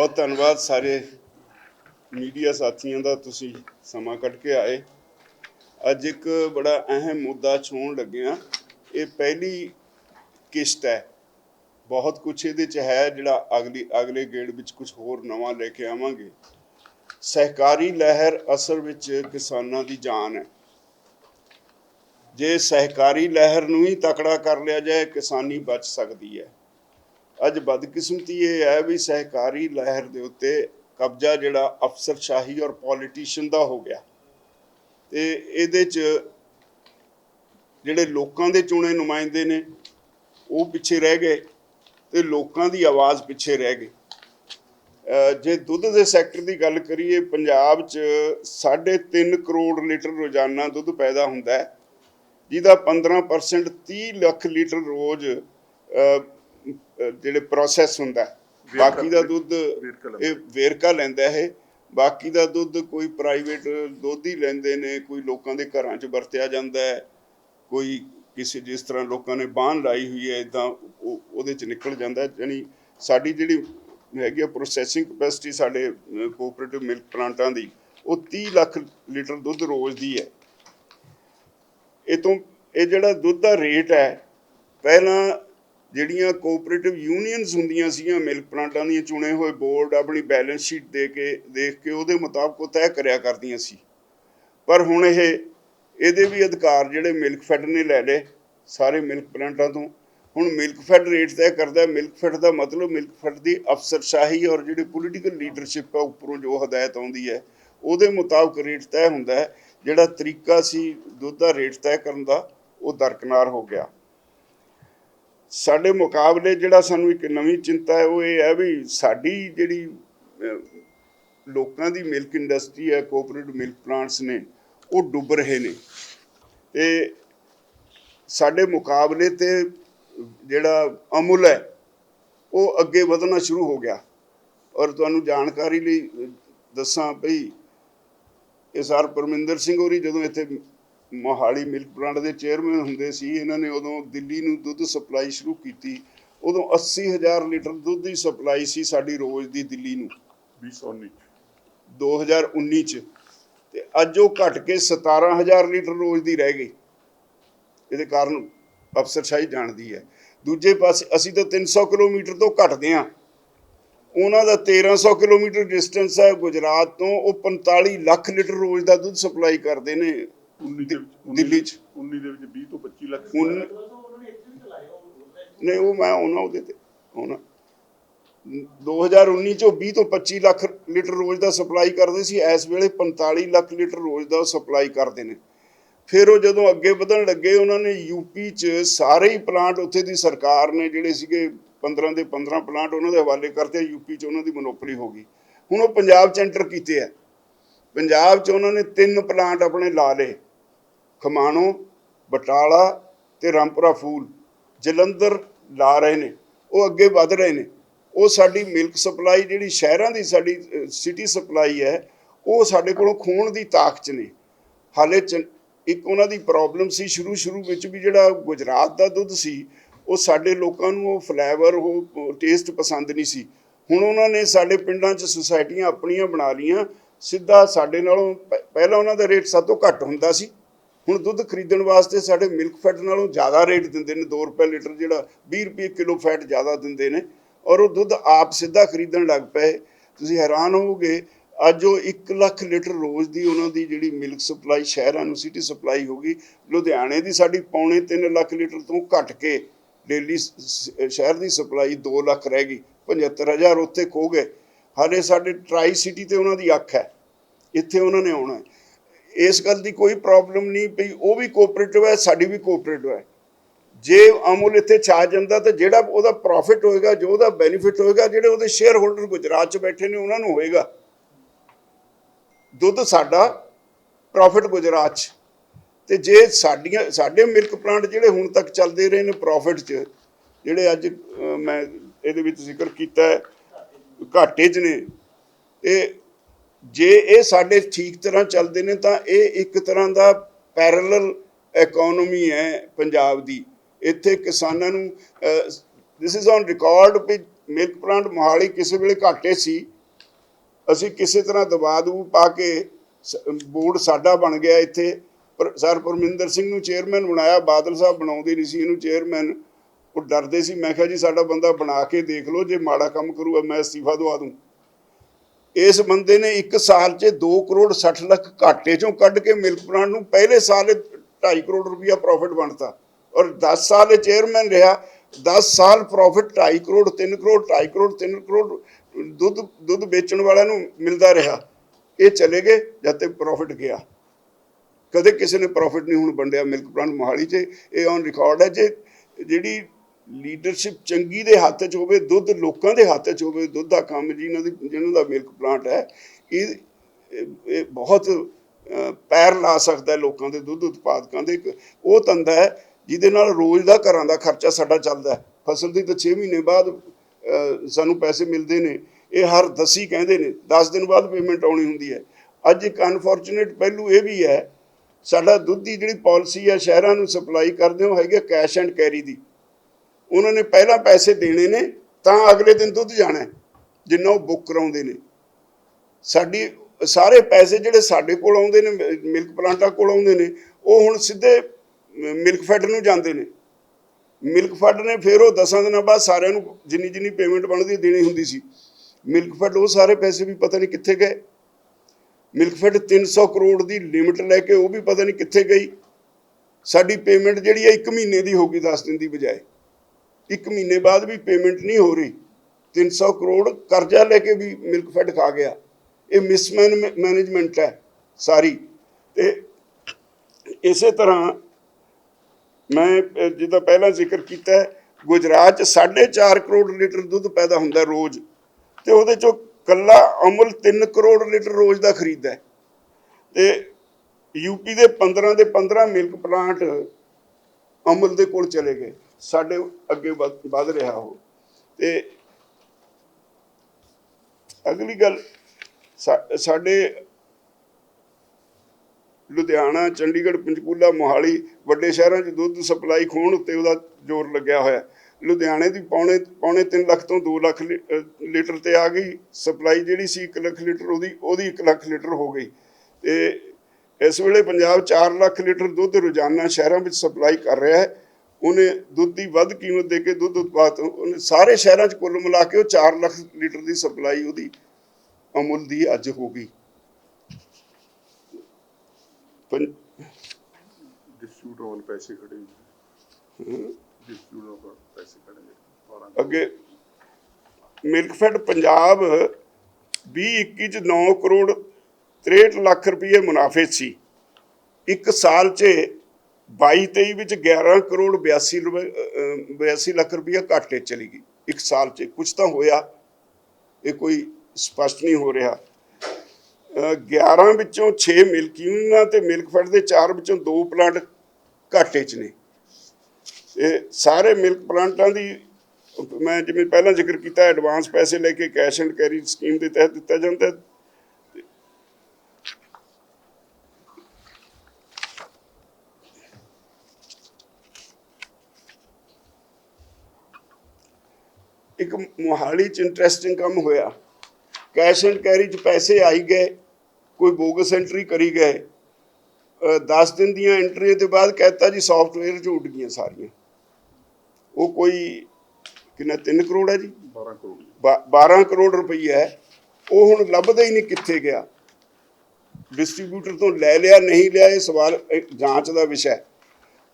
ਬਹੁਤ ਧੰਨਵਾਦ ਸਾਰੇ ਮੀਡੀਆ ਸਾਥੀਆਂ ਦਾ, ਤੁਸੀਂ ਸਮਾਂ ਕੱਢ ਕੇ ਆਏ। ਅੱਜ ਇੱਕ ਬੜਾ ਅਹਿਮ ਮੁੱਦਾ ਛੋਣ ਲੱਗਿਆ ਇਹ ਪਹਿਲੀ ਕਿਸ਼ਤ ਹੈ। ਬਹੁਤ ਕੁਝ ਇਹਦੇ ਚ ਹੈ ਜਿਹੜਾ ਅਗਲੀ, ਅਗਲੇ ਗੇੜ ਵਿੱਚ ਕੁਝ ਹੋਰ ਨਵਾਂ ਲੈ ਕੇ ਆਵਾਂਗੇ। ਸਹਿਕਾਰੀ ਲਹਿਰ ਅਸਲ ਵਿੱਚ ਕਿਸਾਨਾਂ ਦੀ ਜਾਨ ਹੈ। ਜੇ ਸਹਿਕਾਰੀ ਲਹਿਰ ਨੂੰ ਹੀ ਤਕੜਾ ਕਰ ਲਿਆ ਜਾਏ, ਕਿਸਾਨੀ ਬਚ ਸਕਦੀ ਹੈ। ਅੱਜ ਬਦਕਿਸਮਤੀ ਇਹ ਹੈ ਵੀ ਸਹਿਕਾਰੀ ਲਹਿਰ ਦੇ ਉੱਤੇ ਕਬਜ਼ਾ ਜਿਹੜਾ ਅਫਸਰਸ਼ਾਹੀ ਔਰ ਪੋਲੀਟੀਸ਼ੀਅਨ ਦਾ ਹੋ ਗਿਆ। ਤੇ ਇਹਦੇ ਚ ਜਿਹੜੇ ਲੋਕਾਂ ਦੇ ਚੁਣੇ ਨੁਮਾਇੰਦੇ ਨੇ, ਉਹ ਪਿੱਛੇ ਰਹਿ ਗਏ ਤੇ ਲੋਕਾਂ ਦੀ ਆਵਾਜ਼ ਪਿੱਛੇ ਰਹਿ ਗਈ। ਜੇ ਦੁੱਧ ਦੇ ਸੈਕਟਰ ਦੀ ਗੱਲ ਕਰੀਏ, ਪੰਜਾਬ 'ਚ 3.5 ਕਰੋੜ ਲੀਟਰ ਰੋਜ਼ਾਨਾ ਦੁੱਧ ਪੈਦਾ ਹੁੰਦਾ ਹੈ, ਜਿਹਦਾ 15% 30 ਲੱਖ ਲੀਟਰ ਰੋਜ਼ ਜਿਹੜੇ ਪ੍ਰੋਸੈਸ ਹੁੰਦਾ। ਬਾਕੀ ਦਾ ਦੁੱਧ। ਇਹ ਵੇਰਕਾ ਲੈਂਦਾ ਹੈ ਬਾਕੀ ਦਾ ਦੁੱਧ ਕੋਈ ਪ੍ਰਾਈਵੇਟ ਦੁੱਧ ਹੀ ਲੈਂਦੇ ਨੇ ਕੋਈ ਲੋਕਾਂ ਦੇ ਘਰਾਂ 'ਚ ਵਰਤਿਆ ਜਾਂਦਾ ਹੈ ਕੋਈ ਕਿਸੇ ਜਿਸ ਤਰ੍ਹਾਂ ਲੋਕਾਂ ਨੇ ਬਾਹਨ ਲਾਈ ਹੋਈ ਹੈ ਇਦਾਂ ਉਹਦੇ 'ਚ ਨਿਕਲ ਜਾਂਦਾ ਯਾਨੀ ਸਾਡੀ ਜਿਹੜੀ ਹੈਗੀ ਆ ਪ੍ਰੋਸੈਸਿੰਗ ਕਪੈਸਿਟੀ ਸਾਡੇ ਕੋਆਪਰੇਟਿਵ ਮਿਲਕ ਪਲਾਂਟਾਂ ਦੀ ਉਹ 30 ਲੱਖ ਲੀਟਰ ਦੁੱਧ ਰੋਜ਼ ਦੀ ਹੈ ਇਹ ਤੋਂ ਇਹ ਜਿਹੜਾ ਦੁੱਧ ਦਾ ਰੇਟ ਹੈ ਪਹਿਲਾਂ ਜਿਹੜੀਆਂ ਕੋਆਪਰੇਟਿਵ ਯੂਨੀਅਨਸ ਹੁੰਦੀਆਂ ਸੀਗੀਆਂ ਮਿਲਕ ਪਲਾਂਟਾਂ ਦੀਆਂ ਚੁਣੇ ਹੋਏ ਬੋਰਡ ਆਪਣੀ ਬੈਲੈਂਸ ਸ਼ੀਟ ਦੇ ਕੇ, ਦੇਖ ਕੇ ਉਹਦੇ ਮੁਤਾਬਕ ਉਹ ਤੈਅ ਕਰਿਆ ਕਰਦੀਆਂ ਸੀ। ਪਰ ਹੁਣ ਇਹ, ਇਹਦੇ ਵੀ ਅਧਿਕਾਰ ਜਿਹੜੇ ਮਿਲਕ ਫੈਡ ਨੇ ਲੈ ਲਏ, ਸਾਰੇ ਮਿਲਕ ਪਲਾਂਟਾਂ ਤੋਂ। ਹੁਣ ਮਿਲਕ ਫੈਡ ਰੇਟ ਤੈਅ ਕਰਦਾ ਹੈ ਮਿਲਕ ਫੈਡ ਦਾ ਮਤਲਬ ਮਿਲਕ ਫੈਡ ਦੀ ਅਫਸਰਸ਼ਾਹੀ ਔਰ ਜਿਹੜੀ ਪੋਲੀਟੀਕਲ ਲੀਡਰਸ਼ਿਪ ਆ, ਉੱਪਰੋਂ ਜੋ ਹਦਾਇਤ ਆਉਂਦੀ ਹੈ, ਉਹਦੇ ਮੁਤਾਬਕ ਰੇਟ ਤੈਅ ਹੁੰਦਾ ਹੈ। ਜਿਹੜਾ ਤਰੀਕਾ ਸੀ ਦੁੱਧ ਦਾ ਰੇਟ ਤੈਅ ਕਰਨ ਦਾ, ਉਹ ਦਰਕਨਾਰ ਹੋ ਗਿਆ। ਸਾਡੇ ਮੁਕਾਬਲੇ ਜਿਹੜਾ ਸਾਨੂੰ ਇੱਕ ਨਵੀਂ ਚਿੰਤਾ ਹੈ, ਉਹ ਇਹ ਹੈ ਵੀ ਸਾਡੀ ਜਿਹੜੀ ਲੋਕਾਂ ਦੀ ਮਿਲਕ ਇੰਡਸਟਰੀ ਹੈ ਕੋਆਪਰੇਟਿਵ ਮਿਲਕ ਪਲਾਂਟਸ ਨੇ, ਉਹ ਡੁੱਬ ਰਹੇ ਨੇ। ਤੇ ਸਾਡੇ ਮੁਕਾਬਲੇ ਤੇ ਜਿਹੜਾ ਅਮੁਲ ਹੈ, ਉਹ ਅੱਗੇ ਵਧਣਾ ਸ਼ੁਰੂ ਹੋ ਗਿਆ। ਔਰ ਤੁਹਾਨੂੰ ਜਾਣਕਾਰੀ ਲਈ ਦੱਸਾਂ ਭਈ ਇਹ ਸਰ ਪਰਮਿੰਦਰ ਸਿੰਘ ਹੋਰੀ ਜਦੋਂ ਇੱਥੇ ਮੋਹਾਲੀ ਮਿਲਕ ਪਲਾਂਟ ਦੇ ਚੇਅਰਮੈਨ ਹੁੰਦੇ ਸੀ ਇਹਨਾਂ ਨੇ ਉਦੋਂ ਦਿੱਲੀ ਨੂੰ ਦੁੱਧ ਸਪਲਾਈ ਸ਼ੁਰੂ ਕੀਤੀ। ਉਦੋਂ 80000 ਲੀਟਰ ਦੁੱਧ ਦੀ ਸਪਲਾਈ ਸੀ ਸਾਡੀ ਰੋਜ਼ ਦੀ ਦਿੱਲੀ ਨੂੰ। 2019 2019 ਚ। ਤੇ ਅੱਜ ਉਹ ਘਟ ਕੇ 17000 ਲੀਟਰ ਰੋਜ਼ ਦੀ ਰਹਿ ਗਈ। ਇਹਦੇ ਕਾਰਨ ਅਫਸਰਸ਼ਾਹੀ ਜਾਣਦੀ ਹੈ। ਦੂਜੇ ਪਾਸੇ ਅਸੀਂ ਤਾਂ 300 ਕਿਲੋਮੀਟਰ ਤੋਂ ਘਟਦੇ ਹਾਂ। ਉਹਨਾਂ ਦਾ 1300 ਕਿਲੋਮੀਟਰ ਡਿਸਟੈਂਸ ਹੈ। ਗੁਜਰਾਤ ਤੋਂ ਉਹ 45 ਲੱਖ ਲੀਟਰ ਰੋਜ਼ ਦਾ ਦੁੱਧ ਸਪਲਾਈ ਕਰਦੇ ਨੇ। 19 ਦੇ ਵਿੱਚ ਦਿੱਲੀ 'ਚ। 19 ਦੇ ਵਿੱਚ 20 ਤੋਂ 25 ਲੱਖ ਹੁਣ ਨਹੀਂ ਉਹ ਮੈਂ ਉਹਨਾਂ ਉਹਦੇ ਤੇ ਹੁਣ 2019 ਚੋਂ 20 ਤੋਂ 25 ਲੱਖ ਲੀਟਰ ਰੋਜ਼ ਦਾ ਸਪਲਾਈ ਕਰਦੇ ਸੀ ਇਸ ਵੇਲੇ 45 ਲੱਖ ਲੀਟਰ ਰੋਜ਼ ਦਾ ਸਪਲਾਈ ਕਰਦੇ ਨੇ। ਫਿਰ ਉਹ ਜਦੋਂ ਅੱਗੇ ਵਧਣ ਲੱਗੇ ਉਹਨਾਂ ਨੇ ਯੂਪੀ 'ਚ ਸਾਰੇ ਹੀ ਪਲਾਂਟ ਉੱਥੇ ਦੀ ਸਰਕਾਰ ਨੇ ਜਿਹੜੇ ਸੀਗੇ 15 ਦੇ 15 ਪਲਾਂਟ ਉਹਨਾਂ ਦੇ ਹਵਾਲੇ ਕਰਤੇ ਯੂਪੀ 'ਚ ਉਹਨਾਂ ਦੀ ਮੋਨੋਪੋਲੀ ਹੋ ਗਈ। ਹੁਣ ਉਹ ਪੰਜਾਬ 'ਚ ਐਂਟਰ ਕੀਤੇ ਆ। ਪੰਜਾਬ 'ਚ ਉਹਨਾਂ ਨੇ ਤਿੰਨ ਪਲਾਂਟ ਆਪਣੇ ਲਾ ਲਏ। ਖਮਾਣੋ, ਬਟਾਲਾ ਤੇ ਰਾਮਪੁਰਾ ਫੂਲ ਜਲੰਧਰ ਲਾ ਰਹੇ ਨੇ, ਉਹ ਅੱਗੇ ਵਧ ਰਹੇ ਨੇ। ਉਹ ਸਾਡੀ ਮਿਲਕ ਸਪਲਾਈ ਜਿਹੜੀ ਸ਼ਹਿਰਾਂ ਦੀ ਸਾਡੀ ਸਿਟੀ ਸਪਲਾਈ ਹੈ, ਉਹ ਸਾਡੇ ਕੋਲੋਂ ਖੋਣ ਦੀ ਤਾਕ ਚ ਨੇ। ਹਾਲੇ ਚ- ਇੱਕ ਉਹਨਾਂ ਦੀ ਪ੍ਰੋਬਲਮ ਸੀ ਸ਼ੁਰੂ ਸ਼ੁਰੂ ਵਿੱਚ ਵੀ ਜਿਹੜਾ ਗੁਜਰਾਤ ਦਾ ਦੁੱਧ ਸੀ, ਉਹ ਸਾਡੇ ਲੋਕਾਂ ਨੂੰ ਉਹ ਫਲੇਵਰ, ਉਹ ਟੇਸਟ ਪਸੰਦ ਨਹੀਂ ਸੀ। ਹੁਣ ਉਹਨਾਂ ਨੇ ਸਾਡੇ ਪਿੰਡਾਂ 'ਚ ਸੁਸਾਇਟੀਆਂ ਆਪਣੀਆਂ ਬਣਾ ਲੀਆਂ ਸਿੱਧਾ ਸਾਡੇ ਨਾਲੋਂ ਪਹਿਲਾਂ ਉਹਨਾਂ ਦਾ ਰੇਟ ਸਭ ਤੋਂ ਘੱਟ ਹੁੰਦਾ ਸੀ। ਹੁਣ ਦੁੱਧ ਖਰੀਦਣ ਵਾਸਤੇ ਸਾਡੇ ਮਿਲਕ ਫੈਟ ਨਾਲੋਂ ਜ਼ਿਆਦਾ ਰੇਟ ਦਿੰਦੇ ਨੇ 2 ਰੁਪਏ ਲੀਟਰ ਜਿਹੜਾ 20 ਰੁਪਏ ਕਿਲੋ ਫੈਟ ਜ਼ਿਆਦਾ ਦਿੰਦੇ ਨੇ ਔਰ ਉਹ ਦੁੱਧ ਆਪ ਸਿੱਧਾ ਖਰੀਦਣ ਲੱਗ ਪਏ। ਤੁਸੀਂ ਹੈਰਾਨ ਹੋਵੋਗੇ, ਅੱਜ ਉਹ 1 ਲੱਖ ਲੀਟਰ ਰੋਜ਼ ਦੀ ਉਹਨਾਂ ਦੀ ਜਿਹੜੀ ਮਿਲਕ ਸਪਲਾਈ ਸ਼ਹਿਰਾਂ ਨੂੰ ਸਿਟੀ ਸਪਲਾਈ ਹੋ ਗਈ। ਲੁਧਿਆਣੇ ਦੀ ਸਾਡੀ ਪੌਣੇ 3 ਲੱਖ ਲੀਟਰ ਤੋਂ ਘਟ ਕੇ ਡੇਲੀ ਸ਼ਹਿਰ ਦੀ ਸਪਲਾਈ 2 ਲੱਖ ਰਹਿ ਗਈ 75000 ਉੱਥੇ ਖੋ ਗਏ। ਹਾਲੇ ਸਾਡੇ ਟਰਾਈ ਸਿਟੀ ਤੇ ਉਹਨਾਂ ਦੀ ਅੱਖ ਹੈ, ਇੱਥੇ ਉਹਨਾਂ ਨੇ ਆਉਣਾ ਇਸ ਗੱਲ ਦੀ ਕੋਈ ਪ੍ਰੋਬਲਮ ਨਹੀਂ ਵੀ ਉਹ ਵੀ ਕੋਆਪਰੇਟਿਵ ਹੈ, ਸਾਡੀ ਵੀ ਕੋਆਪਰੇਟਿਵ ਹੈ। ਜੇ ਅਮੁਲ ਇੱਥੇ ਛਾ ਜਾਂਦਾ ਤਾਂ ਜਿਹੜਾ ਉਹਦਾ ਪ੍ਰੋਫਿਟ ਹੋਏਗਾ, ਜੋ ਉਹਦਾ ਬੈਨੀਫਿਟ ਹੋਏਗਾ, ਜਿਹੜੇ ਉਹਦੇ ਸ਼ੇਅਰ ਹੋਲਡਰ ਗੁਜਰਾਤ 'ਚ ਬੈਠੇ ਨੇ, ਉਹਨਾਂ ਨੂੰ ਹੋਏਗਾ। ਦੁੱਧ ਸਾਡਾ ਪ੍ਰੋਫਿਟ ਗੁਜਰਾਤ 'ਚ। ਤੇ ਜੇ ਸਾਡੀਆਂ, ਸਾਡੇ ਮਿਲਕ ਪਲਾਂਟ ਜਿਹੜੇ ਹੁਣ ਤੱਕ ਚੱਲਦੇ ਰਹੇ ਨੇ ਪ੍ਰੋਫਿਟ 'ਚ, ਜਿਹੜੇ ਅੱਜ ਮੈਂ ਇਹਦੇ ਵਿੱਚ ਜ਼ਿਕਰ ਕੀਤਾ ਹੈ, ਘਾਟੇ 'ਚ ਨੇ ਇਹ ਜੇ ਇਹ ਸਾਡੇ ਠੀਕ ਤਰ੍ਹਾਂ ਚੱਲਦੇ ਨੇ ਤਾਂ ਇਹ ਇੱਕ ਤਰ੍ਹਾਂ ਦਾ ਪੈਰਲਲ ਇਕਨੋਮੀ ਹੈ ਪੰਜਾਬ ਦੀ। ਇੱਥੇ ਕਿਸਾਨਾਂ ਨੂੰ uh, this is on record ਵੀ ਮਿਲਕ ਪਲਾਂਟ ਮੋਹਾਲੀ ਕਿਸੇ ਵੇਲੇ ਘਾਟੇ ਸੀ। ਅਸੀਂ ਕਿਸੇ ਤਰ੍ਹਾਂ ਦਬਾਅ ਦਬੂ ਪਾ ਕੇ ਬੋਰਡ ਸਾਡਾ ਬਣ ਗਿਆ ਇੱਥੇ। ਪਰ ਸਰ ਪਰਮਿੰਦਰ ਸਿੰਘ ਨੂੰ ਚੇਅਰਮੈਨ ਬਣਾਇਆ ਬਾਦਲ ਸਾਹਿਬ ਬਣਾਉਂਦੇ ਨਹੀਂ ਸੀ ਇਹਨੂੰ ਚੇਅਰਮੈਨ ਉਹ ਡਰਦੇ ਸੀ ਮੈਂ ਕਿਹਾ ਜੀ ਸਾਡਾ ਬੰਦਾ ਬਣਾ ਕੇ ਦੇਖ ਲਓ ਜੇ ਮਾੜਾ ਕੰਮ ਕਰੂਗਾ ਮੈਂ ਅਸਤੀਫਾ ਦਵਾ ਦੂੰ। ਇਸ ਬੰਦੇ ਨੇ 1 ਸਾਲ 'ਚ 2 ਕਰੋੜ 60 ਲੱਖ ਘਾਟੇ ਚੋਂ ਕੱਢ ਕੇ ਮਿਲਕ ਪਲਾਂਟ ਨੂੰ ਪਹਿਲੇ ਸਾਲ 2.5 ਕਰੋੜ ਰੁਪਇਆ ਪ੍ਰੋਫਿਟ ਬਣਤਾ। ਔਰ 10 ਸਾਲ ਇਹ ਚੇਅਰਮੈਨ ਰਿਹਾ 10 ਸਾਲ ਪ੍ਰੋਫਿਟ 2.5 ਕਰੋੜ 3 ਕਰੋੜ 2.5 ਕਰੋੜ 3 ਕਰੋੜ ਦੁੱਧ ਦੁੱਧ ਵੇਚਣ ਵਾਲਿਆਂ ਨੂੰ ਮਿਲਦਾ ਰਿਹਾ। ਇਹ ਚਲੇ ਗਏ ਜਦ ਤੇ ਪ੍ਰੋਫਿਟ ਗਿਆ। ਕਦੇ ਕਿਸੇ ਨੇ ਪ੍ਰੋਫਿਟ ਨਹੀਂ ਹੁਣ ਵੰਡਿਆ ਮਿਲਕ ਪਲਾਂਟ ਮੋਹਾਲੀ 'ਚ। ਇਹ ਔਨ ਰਿਕਾਰਡ ਹੈ ਜੇ ਜਿਹੜੀ ਲੀਡਰਸ਼ਿਪ ਚੰਗੀ ਦੇ ਹੱਥ 'ਚ ਹੋਵੇ, ਦੁੱਧ ਲੋਕਾਂ ਦੇ ਹੱਥ 'ਚ ਹੋਵੇ, ਦੁੱਧ ਦਾ ਕੰਮ ਜਿਹਨਾਂ ਦੀ, ਜਿਹਨਾਂ ਦਾ ਮਿਲਕ ਪਲਾਂਟ ਹੈ, ਇਹ, ਇਹ- ਬਹੁਤ ਪੈਰ ਲਾ ਸਕਦਾ ਲੋਕਾਂ ਦੇ ਦੁੱਧ ਉਤਪਾਦਕਾਂ ਦੇ, ਇੱਕ ਉਹ ਧੰਦਾ ਹੈ ਜਿਹਦੇ ਨਾਲ ਰੋਜ਼ ਦਾ ਘਰਾਂ ਦਾ ਖਰਚਾ ਸਾਡਾ ਚੱਲਦਾ ਹੈ। ਫਸਲ ਦੀ ਤਾਂ 6 ਮਹੀਨੇ ਬਾਅਦ ਸਾਨੂੰ ਪੈਸੇ ਮਿਲਦੇ ਨੇ, ਇਹ ਹਰ ਦਸੀ ਕਹਿੰਦੇ ਨੇ 10 ਦਿਨ ਬਾਅਦ ਪੇਮੈਂਟ ਆਉਣੀ ਹੁੰਦੀ ਹੈ। ਅੱਜ ਇੱਕ ਅਨਫੋਰਚੂਨੇਟ ਪਹਿਲੂ ਇਹ ਵੀ ਹੈ, ਸਾਡਾ ਦੁੱਧ ਦੀ ਜਿਹੜੀ ਪਾਲਿਸੀ ਹੈ, ਸ਼ਹਿਰਾਂ ਨੂੰ ਸਪਲਾਈ ਕਰਦੇ ਹੋ, ਹੈਗੇ ਕੈਸ਼ ਐਂਡ ਕੈਰੀ ਦੀ। ਉਹਨਾਂ ਨੇ ਪਹਿਲਾਂ ਪੈਸੇ ਦੇਣੇ ਨੇ, ਤਾਂ ਅਗਲੇ ਦਿਨ ਦੁੱਧ ਜਾਣਾ ਜਿੰਨਾ ਉਹ ਬੁੱਕ ਕਰਾਉਂਦੇ ਨੇ। ਸਾਡੀ, ਸਾਰੇ ਪੈਸੇ ਜਿਹੜੇ ਸਾਡੇ ਕੋਲ ਆਉਂਦੇ ਨੇ, ਮਿਲਕ ਪਲਾਂਟਾਂ ਕੋਲ ਆਉਂਦੇ ਨੇ, ਉਹ ਹੁਣ ਸਿੱਧੇ ਮ- ਮਿਲਕ ਫੈਡ ਨੂੰ ਜਾਂਦੇ ਨੇ। ਮਿਲਕ ਫੈਡ ਨੇ ਫਿਰ ਉਹ 10 ਦਿਨਾਂ ਬਾਅਦ ਸਾਰਿਆਂ ਨੂੰ ਜਿੰਨੀ ਜਿੰਨੀ ਪੇਮੈਂਟ ਬਣਦੀ ਦੇਣੀ ਹੁੰਦੀ ਸੀ। ਮਿਲਕ ਫੈਡ ਉਹ ਸਾਰੇ ਪੈਸੇ ਵੀ ਪਤਾ ਨਹੀਂ ਕਿੱਥੇ ਗਏ। ਮਿਲਕ ਫੈਡ 300 ਕਰੋੜ ਦੀ ਲਿਮਟ ਲੈ ਕੇ ਉਹ ਵੀ ਪਤਾ ਨਹੀਂ ਕਿੱਥੇ ਗਈ। ਸਾਡੀ ਪੇਮੈਂਟ ਜਿਹੜੀ ਹੈ 1 ਮਹੀਨੇ ਦੀ ਹੋ ਗਈ 10 ਦਿਨ ਦੀ ਬਜਾਏ। ਇੱਕ ਮਹੀਨੇ ਬਾਅਦ ਵੀ ਪੇਮੈਂਟ ਨਹੀਂ ਹੋ ਰਹੀ। 300 ਕਰੋੜ ਕਰਜ਼ਾ ਲੈ ਕੇ ਵੀ ਮਿਲਕ ਫੈਡ ਖਾ ਗਿਆ। ਇਹ ਮਿਸਮੈਨੇਜਮੈਂਟ ਹੈ ਸਾਰੀ। ਤੇ ਇਸੇ ਤਰ੍ਹਾਂ ਮੈਂ ਅਹ, ਜਿੱਦਾਂ ਪਹਿਲਾਂ ਜ਼ਿਕਰ ਕੀਤਾ ਗੁਜਰਾਤ 'ਚ 4.5 ਕਰੋੜ ਲੀਟਰ ਦੁੱਧ ਪੈਦਾ ਹੁੰਦਾ ਰੋਜ਼। ਤੇ ਉਹਦੇ ਚੋਂ ਕੱਲਾ ਅਮਲ 3 ਕਰੋੜ ਲੀਟਰ ਰੋਜ਼ ਦਾ ਖਰੀਦਦਾ ਹੈ। ਤੇ ਯੂਪੀ ਦੇ 15 ਦੇ 15 ਮਿਲਕ ਪਲਾਂਟ ਅਮਲ ਦੇ ਕੋਲ ਚਲੇ ਗਏ। ਸਾਡੇ ਅੱਗੇ ਵਧ ਵਧ ਰਿਹਾ ਉਹ। ਤੇ ਅਗਲੀ ਗੱਲ ਸਾਡੇ ਲੁਧਿਆਣਾ, ਚੰਡੀਗੜ੍ਹ, ਪੰਚਕੂਲਾ, ਮੋਹਾਲੀ ਵੱਡੇ ਸ਼ਹਿਰਾਂ 'ਚ ਦੁੱਧ ਸਪਲਾਈ ਖੋਣ ਉੱਤੇ ਉਹਦਾ ਜ਼ੋਰ ਲੱਗਿਆ ਹੋਇਆ। ਲੁਧਿਆਣੇ ਦੀ ਪੌਣੇ ਪੌਣੇ 3 ਲੱਖ ਤੋਂ 2 ਲੱਖ ਲੀ- ਲੀਟਰ ਤੇ ਆ ਗਈ। ਸਪਲਾਈ ਜਿਹੜੀ ਸੀ 1 ਲੱਖ ਲੀਟਰ, ਉਹਦੀ ਉਹਦੀ 1 ਲੱਖ ਲੀਟਰ ਹੋ ਗਈ। ਤੇ ਇਸ ਵੇਲੇ ਪੰਜਾਬ 4 ਲੱਖ ਲੀਟਰ ਦੁੱਧ ਰੋਜ਼ਾਨਾ ਸ਼ਹਿਰਾਂ ਵਿੱਚ ਸਪਲਾਈ ਕਰ ਰਿਹਾ ਹੈ। ਉਹਨੇ ਦੁੱਧ ਦੀ ਵੱਧ ਕੀਮਤ ਦੇ ਕੇ ਦੁੱਧ ਉਤਪਾਦ ਉਹਨੇ ਸਾਰੇ ਸ਼ਹਿਰਾਂ 'ਚ ਕੁੱਲ ਮਿਲਾ ਕੇ ਉਹ 4 ਲੱਖ ਲੀਟਰ ਦੀ ਸਪਲਾਈ ਉਹਦੀ ਅਮੁਲ ਦੀ ਅੱਜ ਹੋ ਗਈ। ਡਿਸਟ੍ਰੀਬਿਊਟਰ ਵੱਲ ਪੈਸੇ ਖੜੇ ਡਿਸਟ੍ਰੀਬਿਊਟਰ ਵੱਲ ਪੈਸੇ ਖੜੇ ਨੇ। 12 ਅੱਗੇ ਮਿਲਕਫੈਡ ਪੰਜਾਬ 2021 ਚ 9 ਕਰੋੜ 63 ਲੱਖ ਰੁਪਏ ਮੁਨਾਫੇ ਸੀ। ਇੱਕ ਸਾਲ 'ਚ 22 23 ਵਿੱਚ 11 ਕਰੋੜ 82 ਰੁਪਏ ਅਹ, 82 ਲੱਖ ਰੁਪਏ ਘਾਟੇ 'ਚ ਚਲੀ ਗਈ। ਇੱਕ ਸਾਲ 'ਚ। ਕੁਝ ਤਾਂ ਹੋਇਆ। ਇਹ ਕੋਈ ਸਪਸ਼ਟ ਨਹੀਂ ਹੋ ਰਿਹਾ। ਅਹ, 11 ਵਿੱਚੋਂ 6 ਮਿਲਕ ਯੂਨੀਅਨਾਂ ਤੇ ਮਿਲਕਫੈਡ ਦੇ 4 ਵਿੱਚੋਂ 2 ਪਲਾਂਟ ਘਾਟੇ 'ਚ ਨੇ। ਇਹ ਸਾਰੇ ਮਿਲਕ ਪਲਾਂਟਾਂ ਦੀ ਮੈਂ ਜਿਵੇਂ ਪਹਿਲਾਂ ਜ਼ਿਕਰ ਕੀਤਾ ਐਡਵਾਂਸ ਪੈਸੇ ਲੈ ਕੇ ਕੈਸ਼ ਐਂਡ ਕੈਰੀ ਸਕੀਮ ਦੇ ਤਹਿਤ ਦਿੱਤਾ ਜਾਂਦਾ ਇੱਕ ਮੋਹਾਲੀ ਚ ਇੰਟਰਸਟਿੰਗ ਕੰਮ ਹੋਇਆ। ਕੈਸ਼ ਐਂਡ ਕੈਰੀ ਚ ਪੈਸੇ ਆਈ ਗਏ ਕੋਈ ਬੋਗਸ ਐਂਟਰੀ ਕਰੀ ਗਏ। 10 ਦਿਨ ਦੀਆਂ ਐਂਟਰੀਆਂ ਦੇ ਬਾਅਦ ਕਹਿਤਾ ਜੀ ਸੌਫਟਵੇਅਰ ਚ ਉੱਡ ਗਈਆਂ ਸਾਰੀਆਂ। ਉਹ ਕੋਈ ਕਿੰਨਾ 3 ਕਰੋੜ ਹੈ ਜੀ? 12 ਕਰੋੜ। ਦੀ। ਬਾ- 12 ਕਰੋੜ ਰੁਪਈਆ ਹੈ। ਉਹ ਹੁਣ ਲੱਭਦਾ ਹੀ ਨਹੀਂ ਕਿੱਥੇ ਗਿਆ। ਡਿਸਟ੍ਰੀਬਿਊਟਰ ਤੋਂ ਲੈ ਲਿਆ ਨਹੀਂ ਲਿਆ ਇਹ ਸਵਾਲ ਜਾਂਚ ਦਾ ਵਿਸ਼ਾ ਹੈ।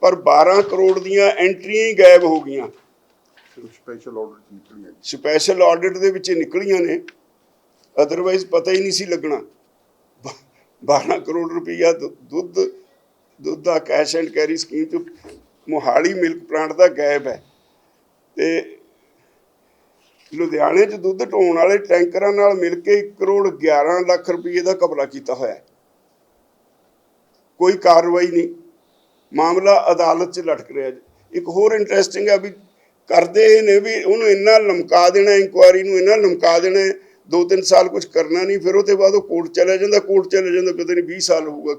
ਪਰ 12 ਕਰੋੜ ਦੀਆਂ ਐਂਟਰੀਆਂ ਹੀ ਗਾਇਬ ਹੋ ਗਈਆਂ। ਸਪੈਸ਼ਲ ਆਰਡਰ ਚ ਨਿਕਲੀਆਂ ਸਪੈਸ਼ਲ ਆਡਿਟ ਦੇ ਵਿੱਚ ਇਹ ਨਿਕਲੀਆਂ ਨੇ। ਅਦਰਵਾਈਜ਼ ਪਤਾ ਹੀ ਨਹੀਂ ਸੀ ਲੱਗਣਾ। 12 ਕਰੋੜ ਰੁਪਈਆ ਦੁੱਧ ਦੁੱਧ ਦਾ ਕੈਸ਼ ਐਂਡ ਕੈਰੀ ਸਕੀਮ ਚ ਮੋਹਾਲੀ ਮਿਲਕ ਪਲਾਂਟ ਦਾ ਗਾਇਬ ਹੈ। ਤੇ ਲੁਧਿਆਣੇ 'ਚ ਦੁੱਧ ਢੋਣ ਵਾਲੇ ਟੈਂਕਰਾਂ ਨਾਲ ਮਿਲ ਕੇ 1 ਕਰੋੜ 11 ਲੱਖ ਰੁਪਏ ਦਾ ਕਬਲਾ ਕੀਤਾ ਹੋਇਆ ਹੈ। ਕੋਈ ਕਾਰਵਾਈ ਨਹੀਂ। ਮਾਮਲਾ ਅਦਾਲਤ 'ਚ ਲਟਕ ਰਿਹਾ ਇੱਕ ਹੋਰ ਇੰਟਰਸਟਿੰਗ ਹੈ ਵੀ ਕਰਦੇ ਨੇ ਵੀ ਉਹਨੂੰ ਇੰਨਾ ਲਮਕਾ ਦੇਣਾ ਇਨਕੁਆਇਰੀ ਨੂੰ ਇੰਨਾ ਲਮਕਾ ਦੇਣਾ ਦੋ ਤਿੰਨ ਸਾਲ ਕੁਝ ਕਰਨਾ ਨਹੀਂ ਫਿਰ ਉਹਦੇ ਬਾਅਦ ਉਹ ਕੋਰਟ ਚਲਾ ਜਾਂਦਾ ਕੋਰਟ ਚਲਾ ਜਾਂਦਾ ਪਤਾ ਨਹੀਂ 20 ਸਾਲ ਹੋਊਗਾ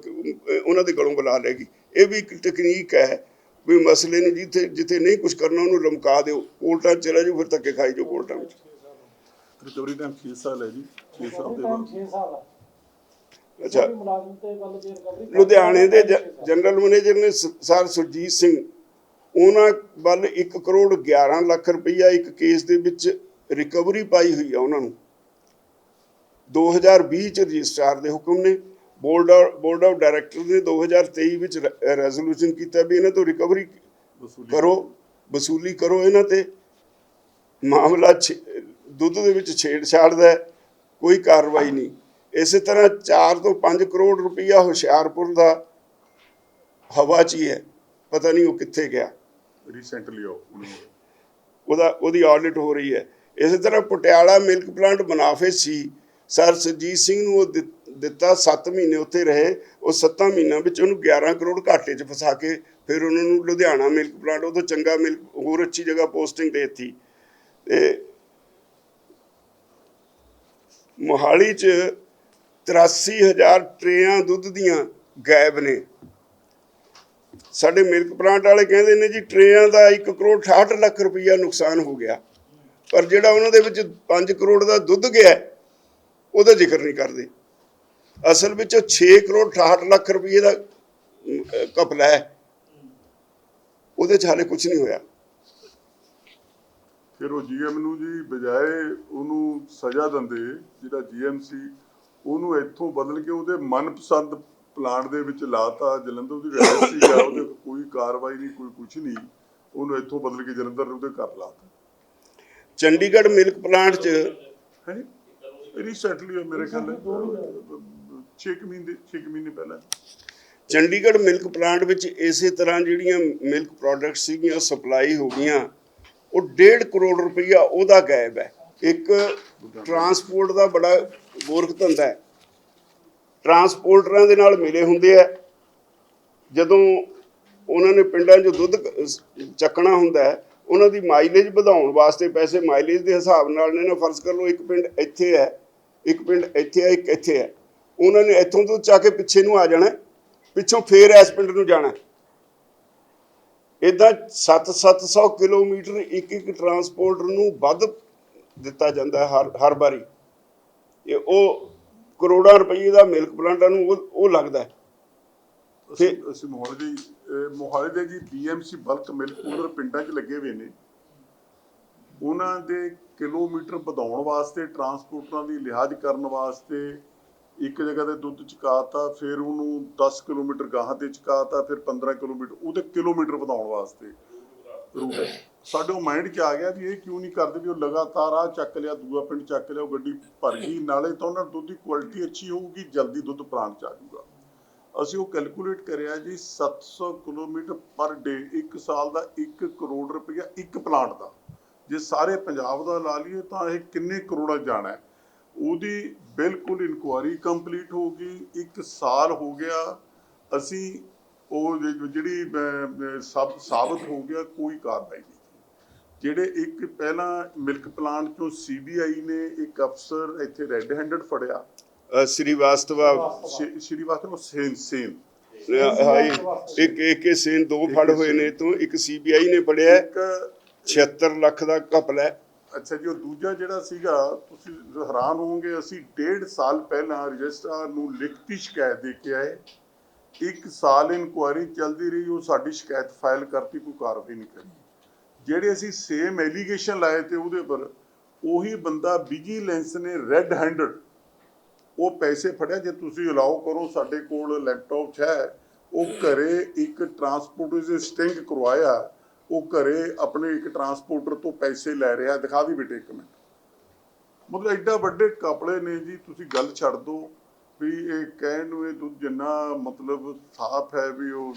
ਉਹਨਾਂ ਦੇ ਗਲੋਂ ਬੁਲਾ ਲੈਗੀ ਇਹ ਵੀ ਇੱਕ ਟੈਕਨੀਕ ਹੈ ਵੀ ਮਸਲੇ ਨੂੰ ਜਿੱਥੇ ਜਿੱਥੇ ਨਹੀਂ ਕੁਝ ਕਰਨਾ ਉਹਨੂੰ ਲਮਕਾ ਦਿਓ ਕੋਰਟਾਂ 'ਚ ਚਲਾ ਜਾਓ ਫਿਰ ਧੱਕੇ ਖਾਈ ਜਾਓ ਕੋਰਟਾਂ ਵਿੱਚ। ਰਿਕਵਰੀ ਟਾਈਮ 6 ਸਾਲ ਹੈ ਜੀ 6 ਸਾਲ ਦੇ ਬਾਅਦ। 6 ਸਾਲ ਆ ਅੱਛਾ। ਕੋਈ ਮੁਲਾਜ਼ਮ ਤੇ ਗੱਲ ਦੀ ਰਿਕਵਰੀ ਲੁਧਿਆਣੇ ਦੇ ਜਨਰਲ ਮੈਨੇਜਰ ਨੇ ਸਰ ਸੁਰਜੀਤ ਸਿੰਘ ਉਹਨਾਂ ਵੱਲ 1 ਕਰੋੜ 11 ਲੱਖ ਰੁਪਈਆ ਇੱਕ ਕੇਸ ਦੇ ਵਿੱਚ ਰਿਕਵਰੀ ਪਾਈ ਹੋਈ ਆ ਉਹਨਾਂ ਨੂੰ। 2020 ਚ ਰਜਿਸਟਰਾਰ ਦੇ ਹੁਕਮ ਨੇ ਬੋਰਡ ਬੋਰਡ ਆਫ ਡਾਇਰੈਕਟਰ ਨੇ 2023 ਵਿੱਚ ਰੈਜ਼ੋਲੂਸ਼ਨ ਕੀਤਾ ਵੀ ਇਹਨਾਂ ਤੋਂ ਰਿਕਵਰੀ ਕਰੋ ਵਸੂਲੀ ਕਰੋ ਇਹਨਾਂ ਤੇ। ਮਾਮਲਾ ਦੁੱਧ ਦੇ ਵਿੱਚ ਛੇੜਛਾੜ ਦਾ ਕੋਈ ਕਾਰਵਾਈ ਨਹੀਂ। ਇਸੇ ਤਰ੍ਹਾਂ 4 ਤੋਂ 5 ਕਰੋੜ ਰੁਪਈਆ ਹੁਸ਼ਿਆਰਪੁਰ ਦਾ ਹਵਾ 'ਚ ਹੀ ਹੈ ਪਤਾ ਨਹੀਂ ਉਹ ਕਿੱਥੇ ਗਿਆ। ਰੀਸੈਂਟਲੀ ਉਹਦਾ, ਉਹਦੀ ਆਡਿਟ ਹੋ ਰਹੀ ਹੈ। ਇਸੇ ਤਰ੍ਹਾਂ ਪਟਿਆਲਾ ਮਿਲਕ ਪਲਾਂਟ ਮੁਨਾਫੇ ਸੀ। ਸਰ ਸੁਰਜੀਤ ਸਿੰਘ ਨੂੰ ਉਹ ਦਿੱਤਾ 7 ਮਹੀਨੇ ਉੱਥੇ ਰਹੇ। ਉਹ 7 ਮਹੀਨਿਆਂ ਵਿੱਚ ਉਹਨੂੰ 11 ਕਰੋੜ ਘਾਟੇ 'ਚ ਫਸਾ ਕੇ ਫਿਰ ਉਹਨਾਂ ਨੂੰ ਲੁਧਿਆਣਾ ਮਿਲਕ ਪਲਾਂਟ ਉਹ ਤੋਂ ਚੰਗਾ ਮਿਲਕ ਹੋਰ ਅੱਛੀ ਜਗ੍ਹਾ ਪੋਸਟਿੰਗ ਦੇ ਦਿੱਤੀ। ਤੇ ਮੋਹਾਲੀ 'ਚ 83000 ਟਰੇਆਂ ਦੁੱਧ ਦੀਆਂ ਗਾਇਬ ਨੇ। ਸਾਡੇ ਮਿਲਕ ਪਲਾਂਟ ਵਾਲੇ ਕਹਿੰਦੇ ਨੇ ਜੀ ਟਰੇਆਂ ਦਾ 1 ਕਰੋੜ 68 ਲੱਖ ਰੁਪਈਆ ਨੁਕਸਾਨ ਹੋ ਗਿਆ। ਪਰ ਜਿਹੜਾ ਉਹਨਾਂ ਦੇ ਵਿੱਚ 5 ਕਰੋੜ ਦਾ ਦੁੱਧ ਗਿਆ ਉਹਦਾ ਜ਼ਿਕਰ ਨਹੀਂ ਕਰਦੇ। ਅਸਲ ਵਿੱਚ ਉਹ 6 ਕਰੋੜ 68 ਲੱਖ ਰੁਪਏ ਦਾ ਅਮ, ਹੈ ਉਹਦੇ 'ਚ ਹਾਲੇ ਕੁਝ ਨਹੀਂ ਹੋਇਆ। ਫਿਰ ਉਹ ਜੀਐਮ ਨੂੰ ਜੀ ਬਜਾਏ ਉਹਨੂੰ ਸਜ਼ਾ ਦਿੰਦੇ ਜਿਹੜਾ ਜੀਐਮ ਸੀ ਉਹਨੂੰ ਇੱਥੋਂ ਬਦਲ ਕੇ ਉਹਦੇ ਮਨਪਸੰਦ ਪਲਾਂਟ ਦੇ ਵਿੱਚ ਲਾਤਾ ਜਲੰਧਰ ਉਹਦੀ ਰਹਿਸ ਸੀਗਾ ਉਹਦੇ ਕੋਈ ਕਾਰਵਾਈ ਨਹੀਂ ਕੋਈ ਕੁਝ ਨਹੀਂ। ਉਹਨੂੰ ਇੱਥੋਂ ਬਦਲ ਕੇ ਜਲੰਧਰ ਉਹਦੇ ਘਰ ਲਾਤਾ। ਚੰਡੀਗੜ੍ਹ ਮਿਲਕ ਪਲਾਂਟ 'ਚ ਹੈ? ਰੀਸੈਂਟਲੀ ਮੇਰੇ ਖਿਆਲ 6 ਮਹੀਨੇ 6 ਮਹੀਨੇ ਪਹਿਲਾਂ। ਚੰਡੀਗੜ੍ਹ ਮਿਲਕ ਪਲਾਂਟ ਵਿੱਚ ਇਸੇ ਤਰ੍ਹਾਂ ਜਿਹੜੀਆਂ ਮਿਲਕ ਪ੍ਰੋਡਕਟਸ ਸੀਗੀਆਂ ਸਪਲਾਈ ਹੋ ਗਈਆਂ ਉਹ 1.5 ਕਰੋੜ ਰੁਪਈਆ ਉਹਦਾ ਗਾਇਬ ਹੈ। ਇੱਕ ਟਰਾਂਸਪੋਰਟ ਦਾ ਬੜਾ ਗੋਰਖ ਧੰਦਾ ਹੈ। ਟਰਾਂਸਪੋਰਟਰਾਂ ਦੇ ਨਾਲ ਮਿਲੇ ਹੁੰਦੇ ਆ। ਜਦੋਂ ਉਹਨਾਂ ਨੇ ਪਿੰਡਾਂ 'ਚ ਦੁੱਧ ਚੱਕਣਾ ਹੁੰਦਾ ਉਹਨਾਂ ਦੀ ਮਾਈਲੇਜ ਵਧਾਉਣ ਵਾਸਤੇ ਪੈਸੇ ਮਾਈਲੇਜ ਦੇ ਹਿਸਾਬ ਨਾਲ ਨੇ ਨਾ ਫਰਜ਼ ਕਰ ਲਓ ਇੱਕ ਪਿੰਡ ਇੱਥੇ ਹੈ, ਇੱਕ ਪਿੰਡ ਇੱਥੇ ਹੈ, ਇੱਕ ਇੱਥੇ ਹੈ। ਉਹਨਾਂ ਨੇ ਇੱਥੋਂ ਤੋਂ ਚਾ ਕੇ ਪਿੱਛੇ ਨੂੰ ਆ ਜਾਣਾ ਪਿੱਛੋਂ ਫੇਰ ਇਸ ਪਿੰਡ ਨੂੰ ਜਾਣਾ ਇਦਾਂ 7-700 ਕਿਲੋਮੀਟਰ ਇੱਕ ਇੱਕ ਟਰਾਂਸਪੋਰਟਰ ਨੂੰ ਵੱਧ ਦਿੱਤਾ ਜਾਂਦਾ ਹਰ ਹਰ ਵਾਰੀ। ਇਹ ਉਹ ਕਰੋੜਾਂ ਰੁਪਏ ਦਾ ਮਿਲਕ ਪਲਾਂਟਾਂ ਨੂੰ ਉਹ ਉਹ ਲੱਗਦਾ ਹੈ। ਅਸੀਂ ਅਸੀਂ ਮੋਹਾਲੀ ਦੇ ਮੋਹਾਲੀ ਦੇ ਜੀ ਬੀਐਮਸੀ ਬਲਕ ਮਿਲਕ ਕੂਲਰ ਪਿੰਡਾਂ 'ਚ ਲੱਗੇ ਹੋਏ ਨੇ। ਉਹਨਾਂ ਦੇ ਕਿਲੋਮੀਟਰ ਵਧਾਉਣ ਵਾਸਤੇ ਟਰਾਂਸਪੋਰਟਰਾਂ ਦੀ ਲਿਹਾਜ਼ ਕਰਨ ਵਾਸਤੇ ਇੱਕ ਜਗ੍ਹਾ ਤੇ ਦੁੱਧ ਚੁਕਾਤਾ ਫਿਰ ਉਹਨੂੰ 10 ਕਿਲੋਮੀਟਰ ਗਾਹਾਂ ਤੇ ਚੁਕਾਤਾ ਫਿਰ 15 ਕਿਲੋਮੀਟਰ ਉਹਦੇ ਕਿਲੋਮੀਟਰ ਵਧਾਉਣ ਵਾਸਤੇ ਰੂਟ ਸਾਡੇ ਉਹ ਮਾਈਂਡ 'ਚ ਆ ਗਿਆ ਵੀ ਇਹ ਕਿਉਂ ਨਹੀਂ ਕਰਦੇ ਵੀ ਉਹ ਲਗਾਤਾਰ ਆ ਚੱਕ ਲਿਆ ਦੂਆ ਪਿੰਡ ਚੱਕ ਲਿਆ ਉਹ ਗੱਡੀ ਭਰ ਗਈ ਨਾਲੇ ਤਾਂ ਉਹਨਾਂ ਦੁੱਧ ਦੀ ਕੁਆਲਿਟੀ ਅੱਛੀ ਹੋਊਗੀ ਜਲਦੀ ਦੁੱਧ ਪਲਾਂਟ 'ਚ ਆ ਜਾਊਗਾ। ਅਸੀਂ ਉਹ ਕੈਲਕੂਲੇਟ ਕਰਿਆ ਜੀ 700 ਕਿਲੋਮੀਟਰ ਪਰ ਡੇ ਇੱਕ ਸਾਲ ਦਾ 1 ਕਰੋੜ ਰੁਪਇਆ ਇੱਕ ਪਲਾਂਟ ਦਾ। ਜੇ ਸਾਰੇ ਪੰਜਾਬ ਦਾ ਲਾ ਲਈਏ ਤਾਂ ਇਹ ਕਿੰਨੇ ਕਰੋੜਾਂ ਜਾਣਾ ਹੈ। ਉਹਦੀ ਬਿਲਕੁਲ ਇਨਕੁਆਰੀ ਕੰਪਲੀਟ ਹੋ ਗਈ ਇੱਕ ਸਾਲ ਹੋ ਗਿਆ ਅਸੀਂ ਉਹ ਜਿਹੜੀ ਅਹ, ਸਾਬਤ ਹੋ ਗਿਆ ਕੋਈ ਕਾਰਵਾਈ ਨਹੀਂ। ਜਿਹੜੇ ਇੱਕ ਪਹਿਲਾਂ ਮਿਲਕ ਪਲਾਂਟ ਚੋਂ ਸੀਬੀਆਈ ਨੇ ਇੱਕ ਅਫਸਰ ਇੱਥੇ ਰੈੱਡ ਹੈਂਡਡ ਫੜਿਆ। ਸ੍ਰੀਵਾਸਤਵਾ ਸ਼੍ਰੀ- ਸ਼੍ਰੀਵਾਸਤਵ ਸੇਨ ਸੇਨ। ਹਾਈ ਇੱਕ ਇੱਕ ਸੇਨ ਦੋ ਫੜ ਹੋਏ ਨੇ ਤੋਂ ਇੱਕ ਸੀਬੀਆਈ ਨੇ ਫੜਿਆ। ਹੈ। ਇੱਕ 76 ਲੱਖ ਦਾ ਘਪਲਾ ਅੱਛਾ ਜੀ ਉਹ ਦੂਜਾ ਜਿਹੜਾ ਸੀਗਾ ਤੁਸੀਂ ਹੈਰਾਨ ਹੋਵੋਗੇ ਅਸੀਂ ਡੇਢ ਸਾਲ ਪਹਿਲਾਂ ਰਜਿਸਟਰਾਰ ਨੂੰ ਲਿਖਤੀ ਸ਼ਿਕਾਇਤ ਦੇ ਕੇ ਆਏ। ਇੱਕ ਸਾਲ ਇਨਕੁਆਇਰੀ ਚੱਲਦੀ ਰਹੀ ਉਹ ਸਾਡੀ ਸ਼ਿਕਾਇਤ ਫਾਈਲ ਕਰਤੀ ਕੋਈ ਕਾਰਵਾਈ ਨਹੀਂ ਕਰੀ। ਜਿਹੜੇ ਅਸੀਂ ਸੇਮ ਐਲੀਗੇਸ਼ਨ ਲਾਏ ਤੇ ਉਹਦੇ ਪਰ ਉਹੀ ਬੰਦਾ ਵਿਜੀਲੈਂਸ ਨੇ ਰੈੱਡ ਹੈਂਡਡ ਉਹ ਪੈਸੇ ਫੜਿਆ, ਜੇ ਤੁਸੀਂ ਅਲਾਓ ਕਰੋ, ਸਾਡੇ ਕੋਲ ਲੈਪਟਾਪ ਹੈ, ਉਹ ਘਰੇ ਇੱਕ ਟਰਾਂਸਪੋਰਟਰ ਦੇ ਸਟਿੰਗ ਕਰਵਾਇਆ, ਉਹ ਘਰੇ ਆਪਣੇ ਇੱਕ ਟਰਾਂਸਪੋਰਟਰ ਤੋਂ ਪੈਸੇ ਲੈ ਰਿਹਾ, ਦਿਖਾ ਦੀ ਬੇਟੇ ਇੱਕ ਮਿੰਟ। ਮਤਲਬ ਐਡਾ ਵੱਡੇ ਕਪੜੇ ਨੇ ਜੀ, ਤੁਸੀਂ ਗੱਲ ਛੱਡ ਦਿਓ ਵੀ ਇਹ ਕਹਿਣ ਨੂੰ ਇਹ ਦੁੱਧ ਜਿੰਨਾ ਮਤਲਬ ਸਾਫ਼ ਹੈ ਵੀ ਉਹ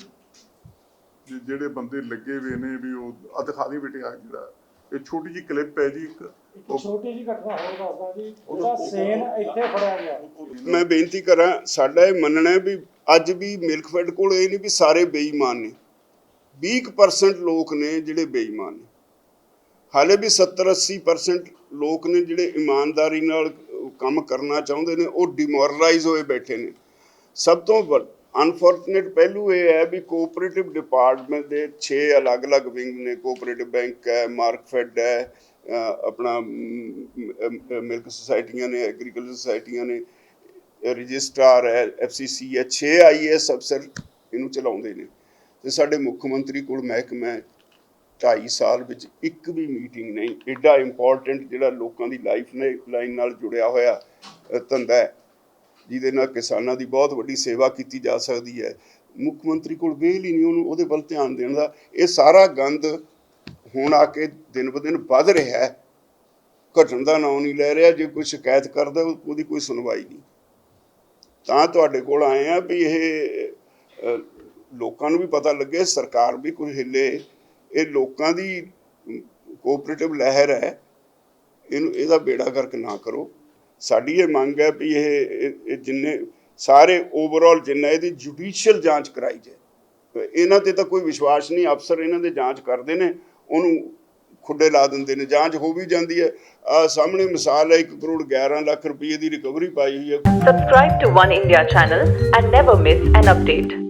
ਜਿਹੜੇ ਬੰਦੇ ਲੱਗੇ ਹੋਏ ਨੇ ਵੀ ਉਹ ਆ ਦਿਖਾ ਦੀ ਬੇਟੇ ਆ ਜਿਹੜਾ ਇਹ ਛੋਟੀ ਜੀ ਕਲਿੱਪ ਹੈ ਜੀ ਇੱਕ। ਇੱਕ ਛੋਟੀ ਜਿਹੀ ਘਟਨਾ ਹੋਰ ਦੱਸਦਾ ਜੀ। ਜਿਹੜਾ ਸੇਨ ਇੱਥੇ ਫੜਿਆ ਗਿਆ। ਮੈਂ ਬੇਨਤੀ ਕਰਾਂ ਸਾਡਾ ਇਹ ਮੰਨਣਾ ਹੈ ਵੀ ਅੱਜ ਵੀ ਮਿਲਕਫੈਡ ਕੋਲ ਇਹ ਨਹੀਂ ਵੀ ਸਾਰੇ ਬੇਈਮਾਨ ਨੇ। 20% ਲੋਕ ਨੇ ਜਿਹੜੇ ਬੇਈਮਾਨ ਨੇ। ਹਾਲੇ ਵੀ 70-80% ਲੋਕ ਨੇ ਜਿਹੜੇ ਇਮਾਨਦਾਰੀ ਨਾਲ ਕੰਮ ਕਰਨਾ ਚਾਹੁੰਦੇ ਨੇ ਉਹ ਡਿਮੋਰਲਾਈਜ਼ ਹੋਏ ਬੈਠੇ ਨੇ। ਸਭ ਤੋਂ ਅਨਫੋਰਚੂਨੇਟ ਪਹਿਲੂ ਇਹ ਹੈ ਵੀ ਕੋਆਪਰੇਟਿਵ ਡਿਪਾਰਟਮੈਂਟ ਦੇ 6 ਅਲੱਗ-ਅਲੱਗ ਵਿੰਗ ਨੇ। ਕੋਆਪਰੇਟਿਵ ਬੈਂਕ ਹੈ ਮਾਰਕਫੈਡ ਹੈ ਆਪਣਾ ਮਿਲਕ ਸੁਸਾਇਟੀਆਂ ਨੇ ਐਗਰੀਕਲਚਰ ਸੁਸਾਇਟੀਆਂ ਨੇ ਰਜਿਸਟਰਾਰ ਹੈ ਐਫਸੀਸੀ ਹੈ 6 ਆਈਐਸ ਅਫਸਰ ਇਹਨੂੰ ਚਲਾਉਂਦੇ ਨੇ। ਤੇ ਸਾਡੇ ਮੁੱਖ ਮੰਤਰੀ ਕੋਲ ਮਹਿਕਮਾ ਹੈ 2.5 ਸਾਲ ਵਿੱਚ ਇੱਕ ਵੀ ਮੀਟਿੰਗ ਨਹੀਂ। ਐਡਾ ਇੰਪੋਰਟੈਂਟ ਜਿਹੜਾ ਲੋਕਾਂ ਦੀ ਲਾਈਫ ਨੇ ਲਾਈਨ ਨਾਲ ਜੁੜਿਆ ਹੋਇਆ ਧੰਦਾ ਹੈ। ਜਿਹਦੇ ਨਾਲ ਕਿਸਾਨਾਂ ਦੀ ਬਹੁਤ ਵੱਡੀ ਸੇਵਾ ਕੀਤੀ ਜਾ ਸਕਦੀ ਹੈ। ਮੁੱਖ ਮੰਤਰੀ ਕੋਲ ਵੇਲ ਹੀ ਨਹੀਂ ਉਹਨੂੰ, ਉਹਦੇ ਵੱਲ ਧਿਆਨ ਦੇਣ ਦਾ। ਇਹ ਸਾਰਾ ਗੰਦ ਹੁਣ ਆ ਕੇ ਦਿਨ ਬ ਦਿਨ ਵੱਧ ਰਿਹਾ ਹੈ। ਘਟਣ ਦਾ ਨਾਂ ਨਹੀਂ ਲੈ ਰਿਹਾ, ਜੇ ਕੋਈ ਸ਼ਿਕਾਇਤ ਕਰਦਾ, ਉਹਦੀ ਕੋਈ ਸੁਣਵਾਈ ਨਹੀਂ। ਤਾਂ ਤੁਹਾਡੇ ਕੋਲ ਆਏ ਆ ਵੀ ਇਹ ਲੋਕਾਂ ਨੂੰ ਵੀ ਪਤਾ ਲੱਗੇ, ਸਰਕਾਰ ਵੀ ਕੋਈ ਹਿੱਲੇ। ਇਹ ਲੋਕਾਂ ਦੀ ਕੋਆਪਰੇਟਿਵ ਲਹਿਰ ਹੈ। ਇਹਨੂੰ, ਇਹਦਾ ਬੇੜਾ ਕਰਕੇ ਨਾ ਕਰੋ। ਸਾਡੀ ਇਹ ਮੰਗ ਹੈ ਵੀ ਇਹ ਜਿੰਨੇ ਸਾਰੇ ਓਵਰਆਲ ਜਿੰਨਾ ਇਹਦੀ ਜੁਡੀਸ਼ੀਅਲ ਜਾਂਚ ਕਰਾਈ ਜਾਏ। ਇਹਨਾਂ ਤੇ ਤਾਂ ਕੋਈ ਵਿਸ਼ਵਾਸ ਨਹੀਂ, ਅਫਸਰ ਇਹਨਾਂ ਦੇ ਜਾਂਚ ਕਰਦੇ ਨੇ, ਉਹਨੂੰ ਖੁੱਡੇ ਲਾ ਦਿੰਦੇ ਨੇ, ਜਾਂਚ ਹੋ ਵੀ ਜਾਂਦੀ ਹੈ। ਆ ਸਾਹਮਣੇ ਮਿਸਾਲ ਹੈ 1 ਕਰੋੜ 11 ਲੱਖ ਰੁਪਏ ਦੀ ਰਿਕਵਰੀ ਪਾਈ ਹੋਈ ਹੈ। Subscribe to One India channel and never miss an update.